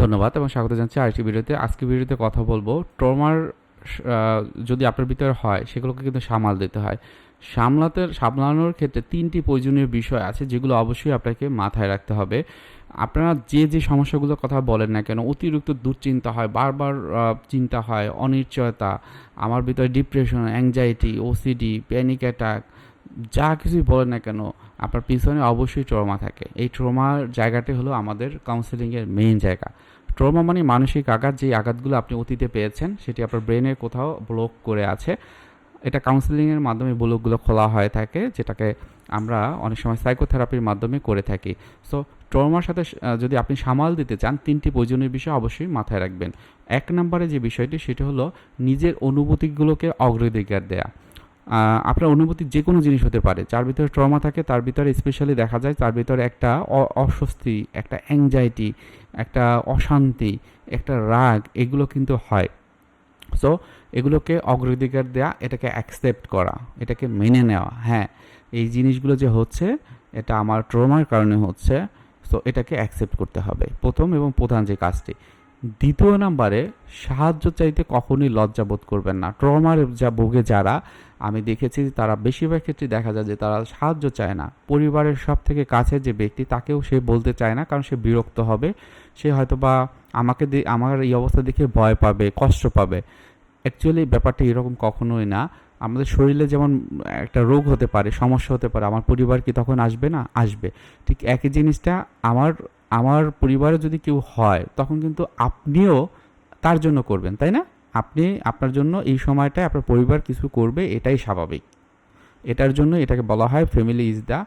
ধন্যবাদ এবং স্বাগত জানাচ্ছি আরেকটি ভিডিওতে। আজকে ভিডিওতে কথা বলব ট্রমার যদি আপনার ভিতরে হয়, সেগুলোকে কিন্তু সামাল দিতে হয়। সামলাতে, সামলানোর ক্ষেত্রে তিনটি প্রয়োজনীয় বিষয় আছে, যেগুলো অবশ্যই আপনাকে মাথায় রাখতে হবে। আপনারা যে যে সমস্যাগুলোর কথা বলেন না কেন, অতিরিক্ত দুশ্চিন্তা হয়, বারবার চিন্তা হয়, অনিশ্চয়তা, আমার ভিতরে depression anxiety OCD panic attack যা কিছুই বলেন না কেন, আপনার পিছনে অবশ্যই ট্রমা থাকে। এই ট্রমার জায়গাটি হলো আমাদের কাউন্সেলিংয়ের মেইন জায়গা। ট্রমা মানে মানসিক আঘাত যে আঘাতগুলো আপনি অতীতে পেয়েছেন, সেটি আপনার ব্রেনের কোথাও ব্লক করে আছে। এটা কাউন্সেলিংয়ের মাধ্যমে ব্লকগুলো খোলা হয়ে থাকে, যেটাকে আমরা অনেক সময় সাইকোথেরাপির মাধ্যমে করে থাকি। সো ট্রমার সাথে যদি আপনি সামাল দিতে চান, তিনটি প্রয়োজনীয় বিষয় অবশ্যই মাথায় রাখবেন। এক নম্বরে যে বিষয়টি, সেটি হলো নিজের অনুভূতিগুলোকে অগ্রাধিকার দেয়া। আপনার অনুভূতি যে কোনো জিনিস হতে পারে। যার ভিতরে ট্রমা থাকে, তার ভিতরে স্পেশালি দেখা যায়, তার ভিতরে একটা অস্বস্তি, একটা অ্যাংজাইটি একটা অশান্তি, একটা রাগ, এগুলো কিন্তু হয়। সো এগুলোকে অগ্রাধিকার দেওয়া এটাকে অ্যাকসেপ্ট করা, এটাকে মেনে নেওয়া। হ্যাঁ এই জিনিসগুলো যে হচ্ছে, এটা আমার ট্রমার কারণে হচ্ছে সো এটাকে অ্যাকসেপ্ট করতে হবে। প্রথম এবং প্রধান যে কাজটি দ্বিতীয় নাম্বারে, সাহায্য চাইতে কখনোই লজ্জাবোধ করবেন না। ট্রমার যা ভোগে যারা, আমি দেখেছি তারা বেশিরভাগ ক্ষেত্রে দেখা যায় যে তারা সাহায্য চায় না। পরিবারের সব থেকে কাছে যে ব্যক্তি, তাকেও সে বলতে চায় না, কারণ সে বিরক্ত হবে। সে হয়তো বা আমাকে আমার এই অবস্থা দেখে ভয় পাবে, কষ্ট পাবে। অ্যাকচুয়ালি ব্যাপারটা এরকম কখনোই না। আমাদের শরীরে যেমন একটা রোগ হতে পারে, সমস্যা হতে পারে, আমার পরিবার কি তখন আসবে না? আসবে। ঠিক একই জিনিসটা আমার আমার পরিবারে যদি কেউ হয়, তখন কিন্তু আপনিও তার জন্য করবেন, তাই না? আপনি আপনার জন্য এই সময়টায় আপনার পরিবার কিছু করবে, এটাই স্বাভাবিক। এটার জন্য এটাকে বলা হয় family is the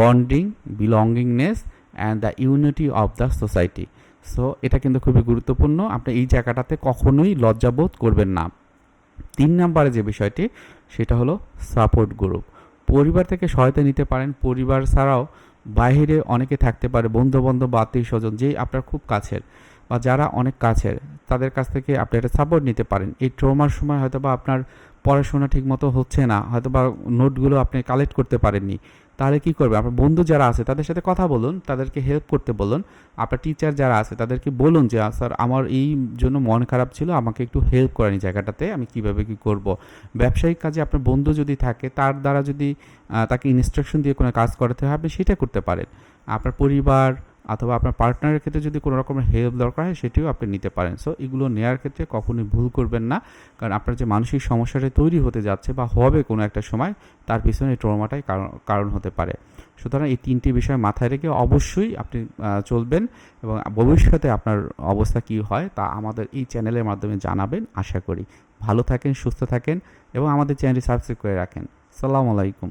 bonding belongingness and the unity of the society so এটা কিন্তু খুবই গুরুত্বপূর্ণ। আপনি এই জায়গাটাতে কখনোই লজ্জাবোধ করবেন না। তিন নম্বরে যে বিষয়টি, সেটা হলো সাপোর্ট গ্রুপ পরিবার থেকে সহায়তা নিতে পারেন। পরিবার ছাড়াও বাইরে অনেকে থাকতে পারে, বন্ধুবান্ধব বা আত্মীয় স্বজন যেই আপনার খুব কাছের বা যারা অনেক কাছের, তাদের কাছ থেকে আপনি একটা সাপোর্ট নিতে পারেন। এই ট্রমার সময় হয়তো বা আপনার পড়াশোনা ঠিকমতো হচ্ছে না হয়তো বা নোটগুলো আপনি কালেক্ট করতে পারেননি, তাহলে কি করবে? আপনার বন্ধু যারা আছে তাদের সাথে কথা বলুন, তাদেরকে হেল্প করতে বলুন, আপনার টিচার যারা আছে তাদেরকে বলুন যে স্যার আমার এই জন্য মন খারাপ ছিল, আমাকে একটু হেল্প করেন জায়গাটাতে, আমি কীভাবে কি করব? ব্যবসায়িক কাজে আপনার বন্ধু যদি থাকে, তার দ্বারা যদি তাকে ইনস্ট্রাকশন দিয়ে কোনো কাজ করাতে আপনি সেটা করতে পারেন। আপনার পরিবার অথবা আপনার পার্টনারের ক্ষেত্রে যদি কোনো রকমের হেল্প দরকার হয়, সেটিও আপনি নিতে পারেন। সো এগুলো নেওয়ার ক্ষেত্রে কখনোই ভুল করবেন না। কারণ আপনার যে মানসিক সমস্যাটা তৈরি হতে যাচ্ছে বা হবে কোনো একটা সময়, তার পিছনে ট্রমাটাই কারণ কারণ হতে পারে। সুতরাং এই তিনটি বিষয় মাথায় রেখে অবশ্যই আপনি চলবেন এবং ভবিষ্যতে আপনার অবস্থা কী হয়, তা আমাদের এই চ্যানেলের মাধ্যমে জানাবেন। আশা করি ভালো থাকেন, সুস্থ থাকেন এবং আমাদের চ্যানেলটি সাবস্ক্রাইব করে রাখেন। সালাম আলাইকুম।